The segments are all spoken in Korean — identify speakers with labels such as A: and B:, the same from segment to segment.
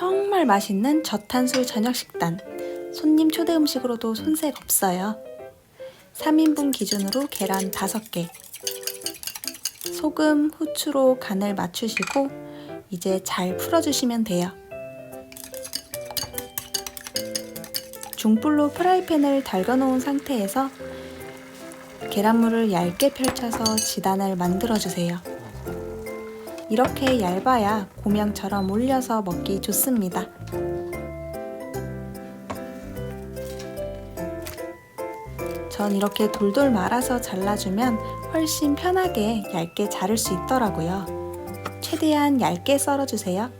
A: 정말 맛있는 저탄수 저녁 식단. 손님 초대 음식으로도 손색 없어요. 3인분 기준으로 계란 5개. 소금, 후추로 간을 맞추시고 이제 잘 풀어주시면 돼요. 중불로 프라이팬을 달궈놓은 상태에서 계란물을 얇게 펼쳐서 지단을 만들어주세요. 이렇게 얇아야 고명처럼 올려서 먹기 좋습니다. 전 이렇게 돌돌 말아서 잘라주면 훨씬 편하게 얇게 자를 수 있더라고요. 최대한 얇게 썰어주세요.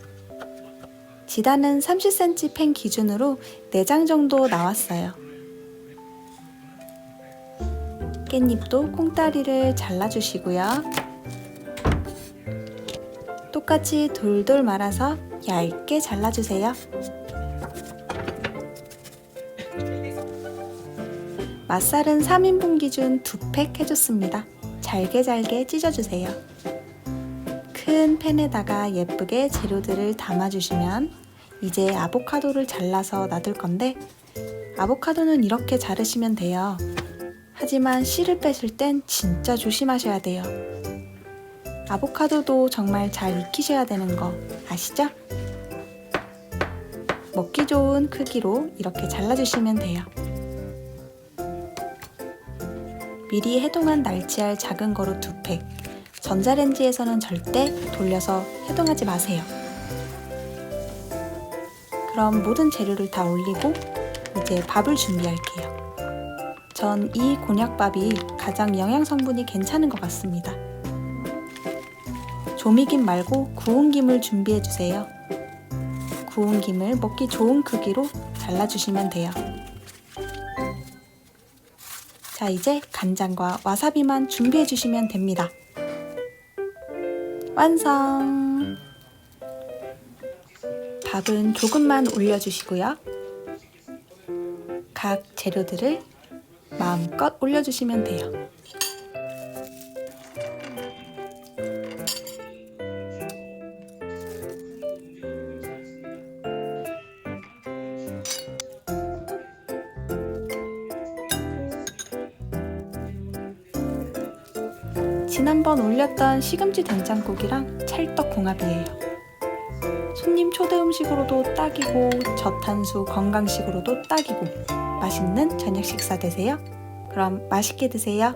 A: 지단은 30cm 팬 기준으로 4장 정도 나왔어요. 깻잎도 콩다리를 잘라주시고요. 똑같이 돌돌 말아서 얇게 잘라주세요. 맛살은 3인분 기준 2팩 해줬습니다. 잘게 잘게 찢어주세요. 큰 팬에다가 예쁘게 재료들을 담아주시면 이제 아보카도를 잘라서 놔둘 건데 아보카도는 이렇게 자르시면 돼요. 하지만 씨를 빼실 땐 진짜 조심하셔야 돼요. 아보카도도 정말 잘 익히셔야 되는 거 아시죠? 먹기 좋은 크기로 이렇게 잘라주시면 돼요. 미리 해동한 날치알 작은 거로 두 팩. 전자레인지에서는 절대 돌려서 해동하지 마세요. 그럼 모든 재료를 다 올리고 이제 밥을 준비할게요. 전 이 곤약밥이 가장 영양 성분이 괜찮은 것 같습니다. 조미김 말고 구운 김을 준비해 주세요. 구운 김을 먹기 좋은 크기로 잘라주시면 돼요. 자, 이제 간장과 와사비만 준비해 주시면 됩니다. 완성! 밥은 조금만 올려주시고요. 각 재료들을 마음껏 올려주시면 돼요. 지난번 올렸던 시금치 된장국이랑 찰떡궁합이에요. 손님 초대 음식으로도 딱이고 저탄수 건강식으로도 딱이고 맛있는 저녁 식사 되세요. 그럼 맛있게 드세요.